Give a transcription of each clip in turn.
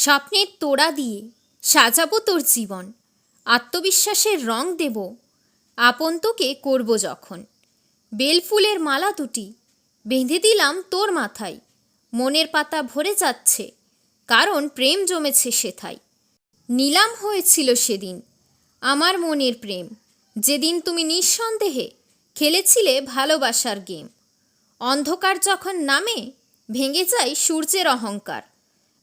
স্বপ্নের তোড়া দিয়ে সাজাবো তোর জীবন। আত্মবিশ্বাসের রং দেব আপন তোকে করব যখন। বেলফুলের মালা দুটি বেঁধে দিলাম তোর মাথায়। মনের পাতা ভরে যাচ্ছে, কারণ প্রেম জমেছে সেথায়। নিলাম হয়েছিল সেদিন আমার মনের প্রেম। যেদিন তুমি নিঃসন্দেহে খেলেছিলে ভালোবাসার গেম। অন্ধকার যখন নামে, ভেঙে যায় সূর্যের অহংকার।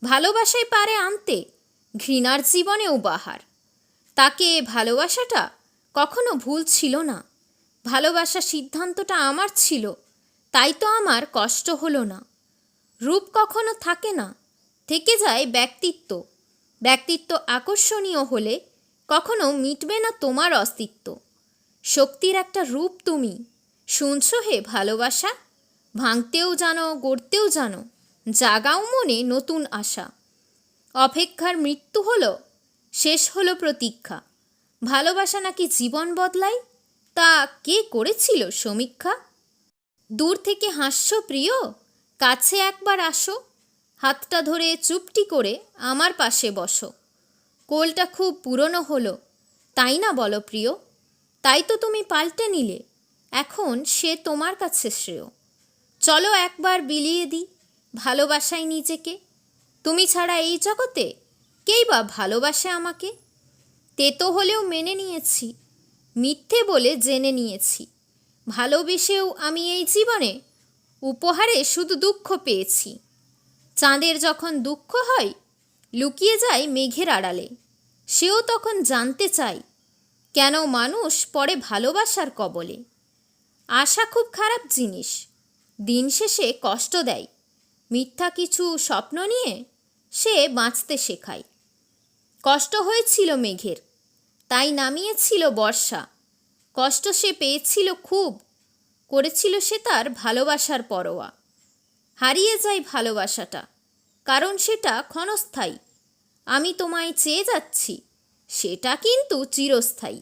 ভালোবাসায় পারে আনতে, ঘৃণার জীবনেও বাহার। তাকে ভালোবাসাটা কখনো ভুল ছিল না। ভালোবাসা সিদ্ধান্তটা আমার ছিল, তাই তো আমার কষ্ট হলো না। রূপ কখনো থাকে না, থেকে যায় ব্যক্তিত্ব। ব্যক্তিত্ব আকর্ষণীয় হলে কখনো মিটবে না তোমার অস্তিত্ব। শক্তির একটা রূপ তুমি, শুনছো হে ভালোবাসা, ভাঙতেও জানো, গড়তেও জানো। জাগাও মনে নতুন আশা। অপেক্ষার মৃত্যু হলো, শেষ হলো প্রতীক্ষা। ভালোবাসা নাকি জীবন বদলায়? তা কে করেছিল সমীক্ষা? দূর থেকে হাস্য প্রিয়? কাছে একবার আসো। হাতটা ধরে চুপটি করে আমার পাশে বসো। কোলটা খুব পুরনো হলো, তাই না বলো প্রিয়? তাই তো তুমি পাল্টে নিলে, এখন সে তোমার কাছে শ্রেয়। চলো একবার বিলিয়ে দিই। ভালোবাসাই নিজেকে? তুমি ছাড়া এই জগতে কেই বা ভালোবাসে আমাকে? তেতো হলেও মেনে নিয়েছি, মিথ্যে বলে জেনে নিয়েছি। ভালোবেসেও আমি এই জীবনে উপহারে শুধু দুঃখ পেয়েছি। চাঁদের যখন দুঃখ হয়, লুকিয়ে যায় মেঘের আড়ালে। সেও তখন জানতে চায়, কেন মানুষ পরে ভালোবাসার কবলে? আশা খুব খারাপ জিনিস, দিন শেষে কষ্ট দেয়। মিথ্যা কিছু স্বপ্ন নিয়ে? সে বাঁচতে শেখায়। কষ্ট হয়েছিল মেঘের, তাই নামিয়েছিল বর্ষা। কষ্ট সে পেয়েছিল খুব, করেছিল সে তার ভালোবাসার পরোয়া। হারিয়ে যায় ভালোবাসাটা, কারণ সেটা ক্ষণস্থায়ী। আমি তোমায় চেয়ে যাচ্ছি, সেটা কিন্তু চিরস্থায়ী।